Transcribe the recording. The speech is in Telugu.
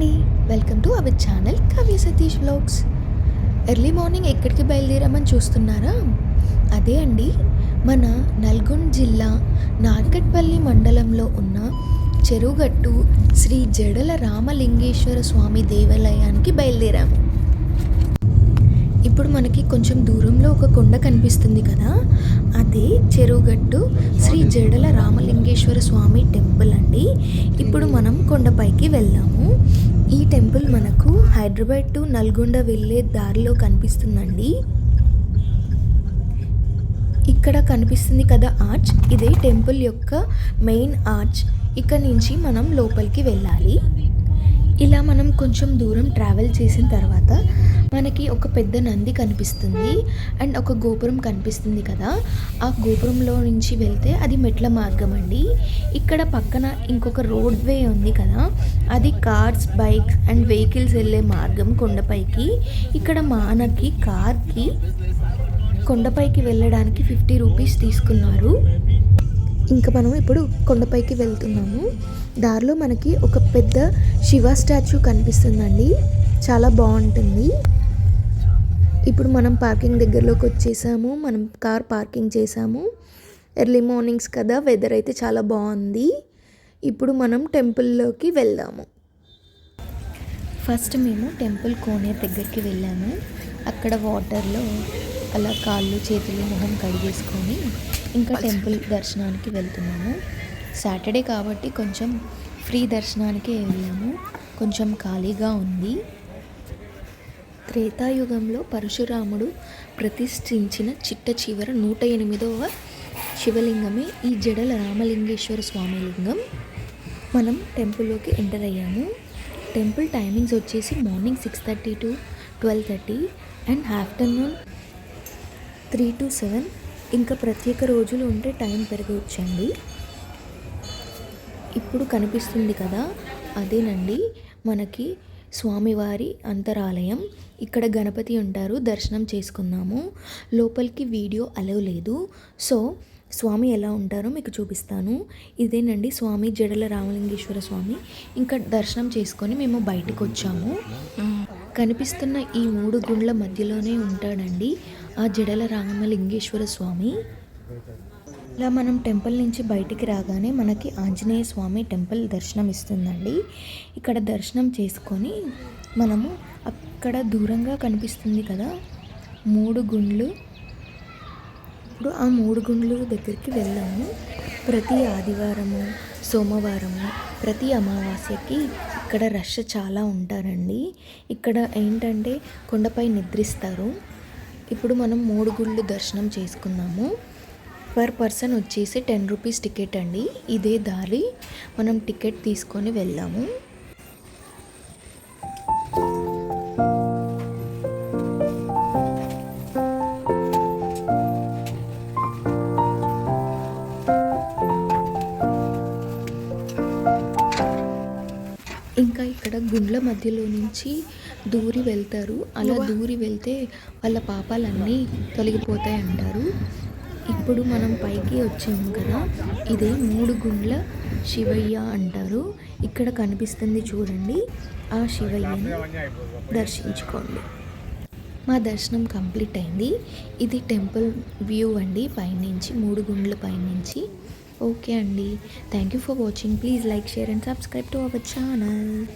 అండి. వెల్కమ్ టు అవర్ ఛానల్ కవి సతీష్ బ్లాగ్స్ ఎర్లీ మార్నింగ్ ఎక్కడికి బయలుదేరామని చూస్తున్నారా? అదే అండి మన నల్గొండ జిల్లా నార్కట్పల్లి మండలంలో ఉన్న చెరువుగట్టు శ్రీ జడల రామలింగేశ్వర స్వామి దేవాలయానికి బయలుదేరాము. ఇప్పుడు మనకి కొంచెం దూరంలో ఒక కొండ కనిపిస్తుంది కదా. అది చెరువుగట్టు శ్రీ జడల రామలింగేశ్వర స్వామి టెంపుల్ అండి. ఇప్పుడు మనం కొండపైకి వెళ్ళాము ఈ టెంపుల్ మనకు హైదరాబాద్ టు నల్గొండ వెళ్ళే దారిలో కనిపిస్తుందండి. ఇక్కడ కనిపిస్తుంది కదా ఆర్చ్. ఇదే టెంపుల్ యొక్క మెయిన్ ఆర్చ్. ఇక్కడ నుంచి మనం లోపలికి వెళ్ళాలి. ఇలా మనం కొంచెం దూరం ట్రావెల్ చేసిన తర్వాత మనకి ఒక పెద్ద నంది కనిపిస్తుంది. అండ్ ఒక గోపురం కనిపిస్తుంది కదా. ఆ గోపురంలో నుంచి వెళ్తే అది మెట్ల మార్గం అండి. ఇక్కడ పక్కన ఇంకొక రోడ్ వే ఉంది కదా. అది కార్స్ బైక్స్ అండ్ వెహికల్స్ వెళ్ళే మార్గం కొండపైకి. ఇక్కడ మనకి కార్కి కొండపైకి వెళ్ళడానికి ఫిఫ్టీ రూపీస్ తీసుకున్నారు. ఇంకా మనం ఇప్పుడు కొండపైకి వెళ్తున్నాము. దారిలో మనకి ఒక పెద్ద శివ స్టాచ్యూ కనిపిస్తుందండి. చాలా బాగుంటుంది. ఇప్పుడు మనం పార్కింగ్ దగ్గరలోకి వచ్చేసాము. మనం కార్ పార్కింగ్ చేసాము. ఎర్లీ మార్నింగ్స్ కదా వెదర్ అయితే చాలా బాగుంది. ఇప్పుడు మనం టెంపుల్లోకి వెళ్దాము. ఫస్ట్ మేము టెంపుల్ కోనేరు దగ్గరికి వెళ్ళాము. అక్కడ వాటర్లో అలా కాళ్ళు చేతులు మొహం కడిగేసుకొని ఇంకా టెంపుల్ దర్శనానికి వెళ్తున్నాము. సాటర్డే కాబట్టి కొంచెం ఫ్రీ దర్శనానికి వెళ్ళాము. కొంచెం ఖాళీగా ఉంది. త్రేతాయుగంలో పరశురాముడు ప్రతిష్ఠించిన చిట్ట చివర నూట ఎనిమిదవ శివలింగమే ఈ జడల రామలింగేశ్వర స్వామి లింగం. మనం టెంపుల్లోకి ఎంటర్ అయ్యాము. టెంపుల్ టైమింగ్స్ వచ్చేసి morning six thirty to twelve thirty and afternoon three to seven. ఇంకా ప్రత్యేక రోజులు ఉంటే టైం పెరగవచ్చండి ఇప్పుడు కనిపిస్తుంది కదా అదేనండి మనకి స్వామివారి అంతరాలయం. ఇక్కడ గణపతి ఉంటారు దర్శనం చేసుకున్నాము లోపలికి వీడియో అలవ్ లేదు. సో స్వామి ఎలా ఉంటారో మీకు చూపిస్తాను. ఇదేనండి స్వామి జడల రామలింగేశ్వర స్వామి. ఇంకా దర్శనం చేసుకొని మేము బయటకు వచ్చాము కనిపిస్తున్న ఈ మూడు గుండ్ల మధ్యలోనే ఉంటాడండి. ఆ జడల రామలింగేశ్వర స్వామి. ఇలా మనం టెంపుల్ నుంచి బయటికి రాగానే మనకి ఆంజనేయ స్వామి టెంపుల్ దర్శనం ఇస్తుందండి ఇక్కడ దర్శనం చేసుకొని మనము అక్కడ దూరంగా కనిపిస్తుంది కదా మూడు గుండ్లు. ఇప్పుడు ఆ మూడు గుండ్లు దగ్గరికి వెళ్ళాము. ప్రతి ఆదివారము సోమవారము ప్రతి అమావాస్యకి ఇక్కడ రష్ చాలా ఉంటారండి. ఇక్కడ ఏంటంటే కొండపై నిద్రిస్తారు. ఇప్పుడు మనం మూడు గుళ్ళు దర్శనం చేసుకున్నాము పర్ పర్సన్ వచ్చేసి టెన్ రూపీస్ టికెట్ అండి. ఇదే దారి. మనం టికెట్ తీసుకొని వెళ్ళాము. ఇంకా ఇక్కడ గుండ్ల మధ్యలో నుంచి దూరి వెళ్తారు. అలా దూరి వెళ్తే వాళ్ళ పాపాలన్నీ తొలగిపోతాయి అంటారు. ఇప్పుడు మనం పైకి వచ్చాము కదా ఇదే మూడు గుండ్ల శివయ్య అంటారు. ఇక్కడ కనిపిస్తుంది చూడండి ఆ శివయ్యని దర్శించుకోండి. మా దర్శనం కంప్లీట్ అయింది. ఇది టెంపుల్ వ్యూ అండి పైనుంచి మూడు గుండ్ల పైనుంచి. ఓకే అండి. Thank you for watching. Please like share and subscribe to our channel.